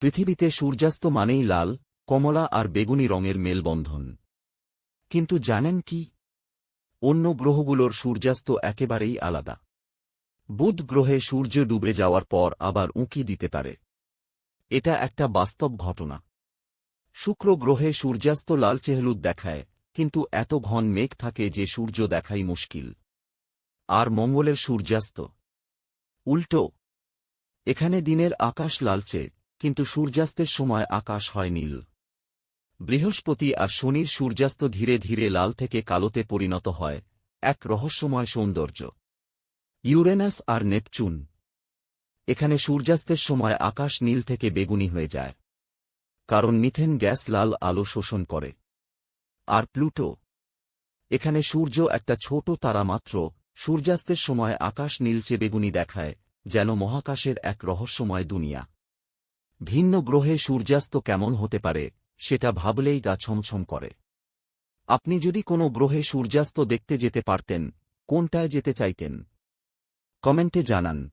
পৃথিবীতে সূর্যাস্ত মানেই লাল, কমলা আর বেগুনি রঙের মেলবন্ধন। কিন্তু জানেন কি? অন্য গ্রহগুলোর সূর্যাস্ত একেবারেই আলাদা। বুধ গ্রহে সূর্য ডুবে যাওয়ার পর আবার উঁকি দিতে পারে। এটা একটা বাস্তব ঘটনা। শুক্র গ্রহে সূর্যাস্ত লালচে হলুদ দেখায়, কিন্তু এত ঘন মেঘ থাকে যে সূর্য দেখাই মুশকিল। আর মঙ্গলের সূর্যাস্ত। উল্টো। এখানে দিনের আকাশ লালচে কিন্তু সূর্যাস্তের সময় আকাশ হয় নীল। বৃহস্পতি আর শনির সূর্যাস্ত ধীরে ধীরে লাল থেকে কালোতে পরিণত হয়, এক রহস্যময় সৌন্দর্য। ইউরেনাস আর নেপচুন। এখানে সূর্যাস্তের সময় আকাশ নীল থেকে বেগুনি হয়ে যায়, কারণ মিথেন গ্যাস লাল আলো শোষণ করে। আর প্লুটো। এখানে সূর্য একটা ছোট তারা মাত্র, সূর্যাস্তের সময় আকাশ নীলচে বেগুনি দেখায়, যেন মহাকাশের এক রহস্যময় দুনিয়া। ভিন্ন গ্রহে সূর্যাস্ত কেমন হতে পারে, সেটা ভাবলেই গা ছমছম করে। আপনি যদি কোনো গ্রহে সূর্যাস্ত দেখতে যেতে পারতেন, কোনটায় যেতে চাইতেন? কমেন্টে জানান।